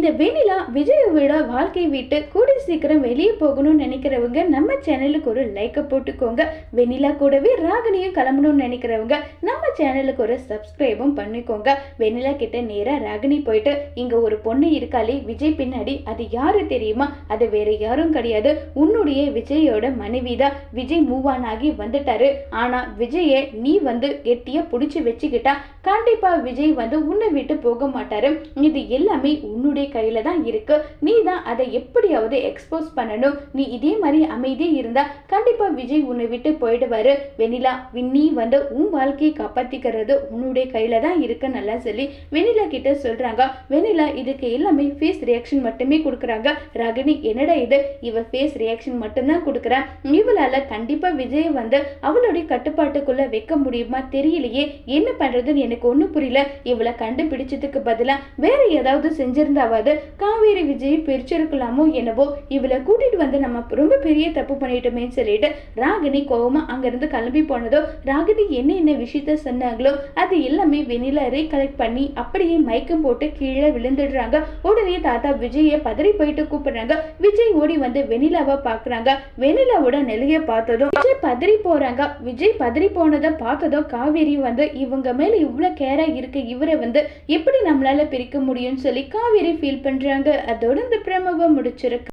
இந்த வெண்ணிலா விஜயோட வாழ்க்கை விட்டு கூடி சீக்கிரம் வெளியே போகணும்னு நினைக்கிறவங்க நம்ம சேனலுக்கு ஒரு லைக்கை போட்டுக்கோங்க. வெண்ணிலா கூடவே ராகினியும் கிளம்பணும்னு நினைக்கிறவங்க நம்ம சேனலுக்கு ஒரு சப்ஸ்கிரைபும் பண்ணிக்கோங்க. வெண்ணிலா கிட்ட நேரா ராகினி போயிட்டு இங்க ஒரு பொண்ணு இருக்காளே விஜய் பின்னாடி. அது யாரு தெரியுமா? அது வேற யாரும் கிடையாது. உன்னுடைய விஜயோட மனைவி தான். விஜய் மூவ் ஆன் ஆகி வந்துட்டாரு. ஆனா விஜயை நீ வந்து கெட்டியா புடிச்சு வச்சுக்கிட்டா கண்டிப்பா விஜய் வந்து உன்னை விட்டு போக மாட்டாரு. இது எல்லாமே உன்னுடைய கையில தான் இருக்கு. நீ தான் அதை எப்படியாவது எக்ஸ்போஸ் பண்ணணும். நீ இதே மாதிரி அமைதியே இருந்தா கண்டிப்பா விஜய் உன்னை விட்டு போயிடுவாரு. வெண்ணிலா வி- நீ வந்து உன் வாழ்க்கையை காப்பாற்றிக்கிறது உன்னுடைய கையில தான் இருக்கு நல்லா சொல்லி வெண்ணிலா கிட்ட சொல்றாங்க. வெண்ணிலா இதுக்கு எல்லாமே ஃபேஸ் ரியாக்ஷன் மட்டுமே கொடுக்குறாங்க. ரகினி என்னடா இது? இவ ஃபேஸ் ரியாக்ஷன் மட்டும்தான் கொடுக்குறேன் இவளால கண்டிப்பா விஜய் வந்து அவளுடைய கட்டுப்பாட்டுக்குள்ள வைக்க முடியுமா தெரியலையே. என்ன பண்றதுன்னு எனக்கு ஒன்றும் புரியல. இவளை கண்டுபிடிச்சதுக்கு பதிலா வேற ஏதாவது செஞ்சிருந்தாவது காவேரி விஜய் பிரிச்சிருக்கலாமோ என்னவோ. இவளை கூட்டிட்டு வந்து நம்ம ரொம்ப பெரிய தப்பு பண்ணிட்டோமேன்னு சொல்லிட்டு ராகினி கோவமா அங்கேருந்து கிளம்பி போனதோ ராகினி என்ன என்ன விஷயத்த சொன்னாங்களோ? அது எல்லாமே வெண்ணிலா ரீகலெக்ட் பண்ணி அப்படியே மயக்கம் போட்டு கீழே விழுந்துடுறாங்க. உடனே தாத்தா விஜயை பதறி போயிட்டு கூப்பிடுறாங்க. விஜய் ஓடி வந்து வெண்ணிலாவை பாக்குறாங்க வெண்ணிலாவோட நிலைய பார்த்ததும் விஜய் பதறி போறாங்க. விஜய் பதறி போனதை பார்த்ததும் காவேரி வந்து இவங்க மேல இவ்வளவு கேரா இருக்கு. இவரை வந்து எப்படி நம்மளால பிரிக்க முடியும்னு சொல்லி காவேரி ஃபீல் பண்றாங்க. அதோட இந்த பிரமவை முடிச்சிருக்கு